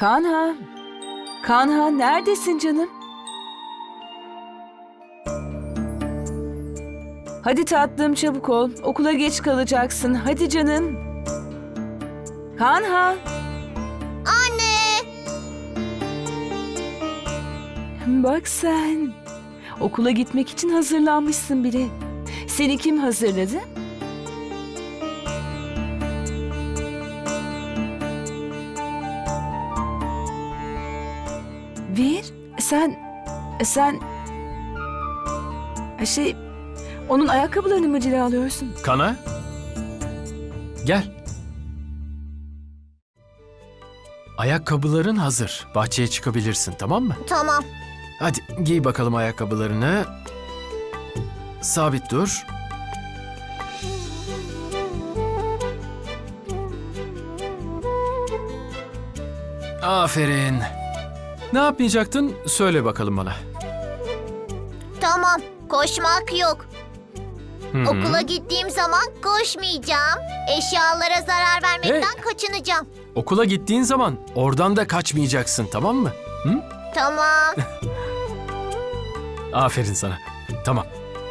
Kanha. Kanha neredesin canım? Hadi tatlım çabuk ol. Okula geç kalacaksın. Hadi canım. Kanha. Anne! Bak sen. Okula gitmek için hazırlanmışsın bile. Seni kim hazırladı? Sen, sen, şey, onun ayakkabılarını mı cilalıyorsun? Kana? Gel. Ayakkabıların hazır. Bahçeye çıkabilirsin tamam mı? Tamam. Hadi giy bakalım ayakkabılarını. Sabit dur. Aferin. Ne yapmayacaktın? Söyle bakalım bana. Tamam. Koşmak yok. Hı. Okula gittiğim zaman koşmayacağım. Eşyalara zarar vermekten kaçınacağım. Okula gittiğin zaman oradan da kaçmayacaksın tamam mı? Hı? Tamam. Aferin sana. Tamam.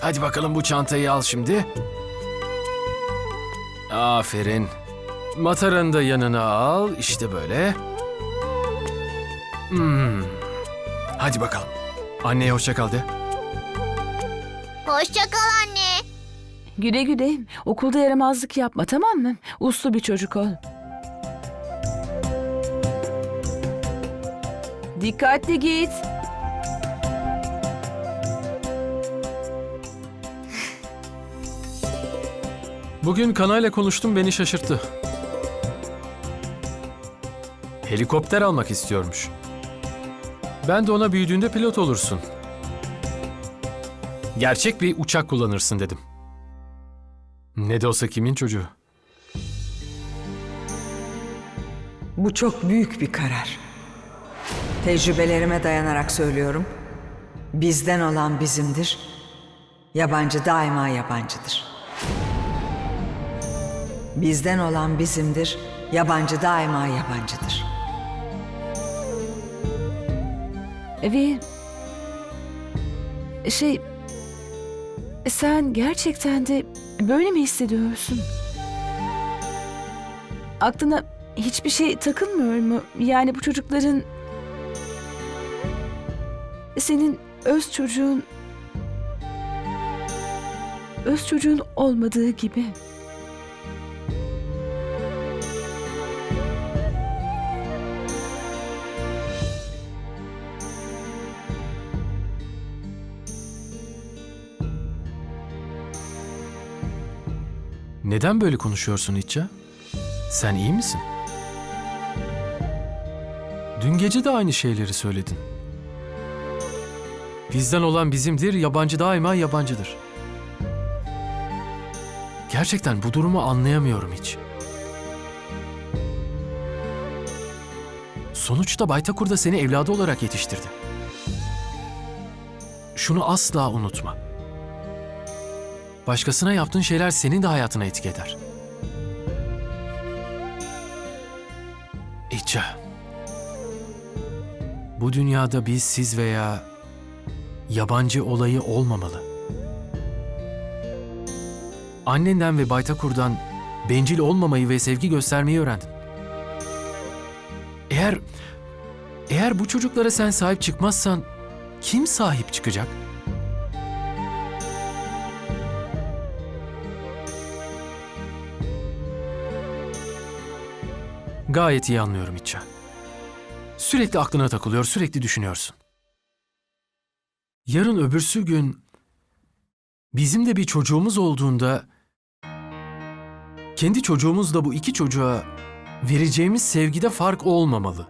Hadi bakalım bu çantayı al şimdi. Aferin. Mataranı da yanına al. İşte böyle. Hmm. Hadi bakalım. Anneye hoşça kal de. Hoşça kal anne. Güle güle. Okulda yaramazlık yapma tamam mı? Uslu bir çocuk ol. Dikkatli git. Bugün kanayla konuştum beni şaşırttı. Helikopter almak istiyormuş. Ben de ona büyüdüğünde pilot olursun. Gerçek bir uçak kullanırsın dedim. Ne de olsa kimin çocuğu? Bu çok büyük bir karar. Tecrübelerime dayanarak söylüyorum. Bizden olan bizimdir. Yabancı daima yabancıdır. Bizden olan bizimdir. Yabancı daima yabancıdır. Ve şey sen gerçekten de böyle mi hissediyorsun? Aklına hiçbir şey takılmıyor mu? Yani bu çocukların senin öz çocuğun öz çocuğun olmadığı gibi. Neden böyle konuşuyorsun İtça? Sen iyi misin? Dün gece de aynı şeyleri söyledin. Bizden olan bizimdir, yabancı daima yabancıdır. Gerçekten bu durumu anlayamıyorum hiç. Sonuçta Baytakur da seni evladı olarak yetiştirdi. Şunu asla unutma. Başkasına yaptığın şeyler senin de hayatına etki eder. Bu dünyada biz, siz veya yabancı olayı olmamalı. Annenden ve Baytakur'dan bencil olmamayı ve sevgi göstermeyi öğrendin. Eğer eğer bu çocuklara sen sahip çıkmazsan kim sahip çıkacak? Gayet iyi anlıyorum İtça. Sürekli aklına takılıyor, sürekli düşünüyorsun. Yarın öbürsü gün bizim de bir çocuğumuz olduğunda kendi çocuğumuzla bu iki çocuğa vereceğimiz sevgide fark olmamalı.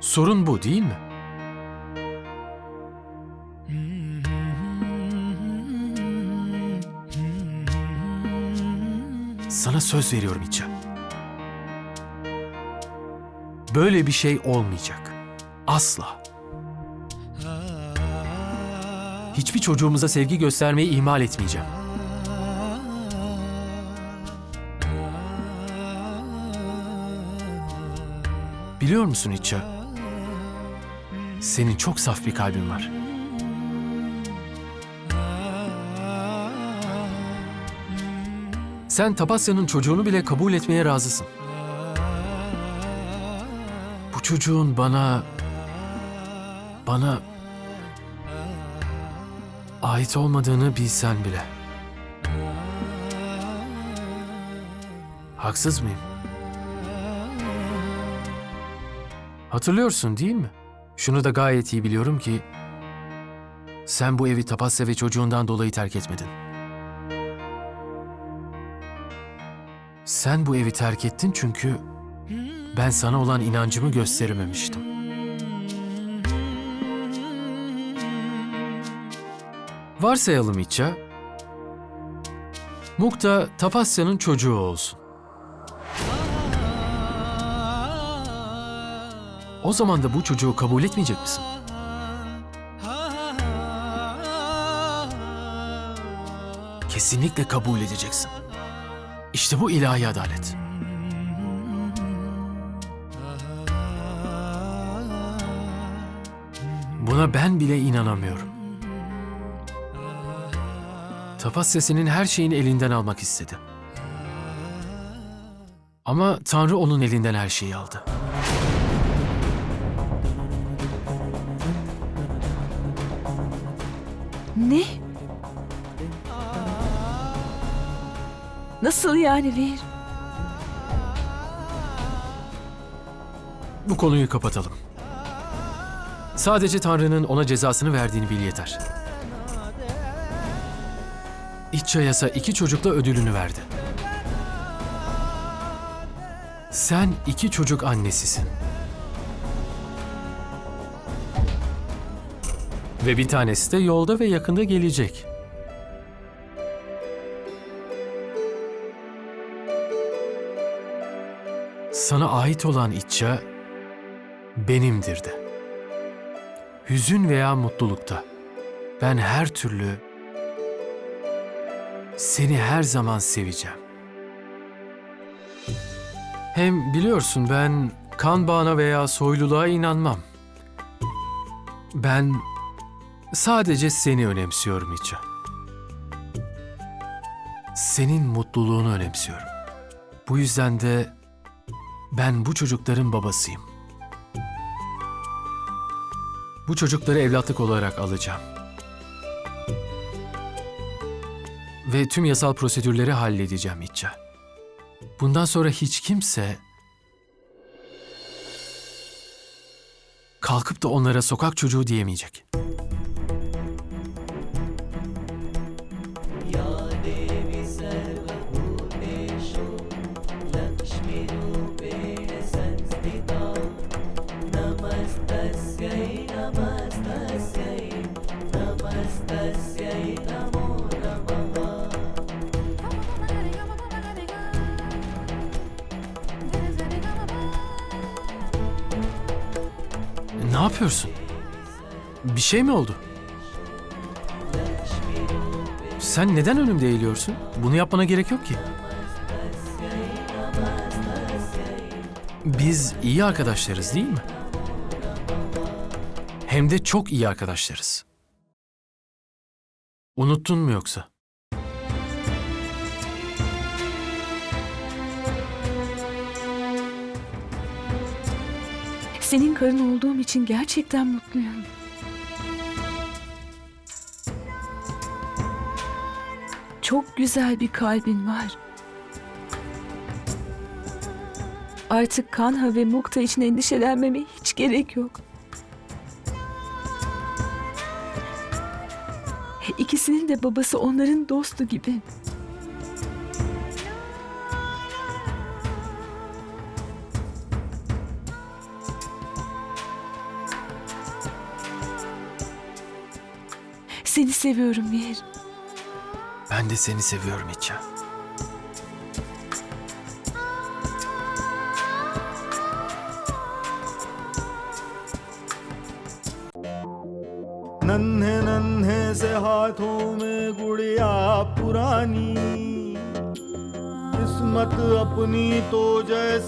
Sorun bu değil mi? Sana söz veriyorum İtça. Böyle bir şey olmayacak. Asla. Hiçbir çocuğumuza sevgi göstermeyi ihmal etmeyeceğim. Biliyor musun İtça? Senin çok saf bir kalbin var. Sen Tapasya'nın çocuğunu bile kabul etmeye razısın. Bu çocuğun bana... Bana... ait olmadığını bilsen bile. Haksız mıyım? Hatırlıyorsun değil mi? Şunu da gayet iyi biliyorum ki... Sen bu evi Tapasya ve çocuğundan dolayı terk etmedin. Sen bu evi terk ettin çünkü ben sana olan inancımı gösterememiştim. Varsayalım İtça. Mukta Tapasya'nın çocuğu olsun. O zaman da bu çocuğu kabul etmeyecek misin? Kesinlikle kabul edeceksin. İşte bu ilahi adalet. Buna ben bile inanamıyorum. Tapasya senin her şeyini elinden almak istedi. Ama Tanrı onun elinden her şeyi aldı. Ne? Nasıl yani Vir? Bu konuyu kapatalım. Sadece Tanrı'nın ona cezasını verdiğini bil yeter. İççayasa iki çocukla ödülünü verdi. Sen iki çocuk annesisin. Ve bir tanesi de yolda ve yakında gelecek. Sana ait olan İtça benimdir de. Hüzün veya mutlulukta ben her türlü seni her zaman seveceğim. Hem biliyorsun ben kan bağına veya soyluluğa inanmam. Ben sadece seni önemsiyorum İça. Senin mutluluğunu önemsiyorum. Bu yüzden de ben bu çocukların babasıyım. Bu çocukları evlatlık olarak alacağım. Ve tüm yasal prosedürleri halledeceğim İtça. Bundan sonra hiç kimse kalkıp da onlara sokak çocuğu diyemeyecek. Ne yapıyorsun? Bir şey mi oldu? Sen neden önümde eğiliyorsun? Bunu yapmana gerek yok ki. Biz iyi arkadaşlarız değil mi? Hem de çok iyi arkadaşlarız. Unuttun mu yoksa? Senin karın olduğum için gerçekten mutluyum. Çok güzel bir kalbin var. Artık Kanha ve Mukta için endişelenmeme hiç gerek yok. İkisinin de babası onların dostu gibi. Seni seviyorum Mihir. Ben de seni seviyorum İtça. नन्हे नन्हे से हाथों में गुड़िया पुरानी किस्मत अपनी तो जैसे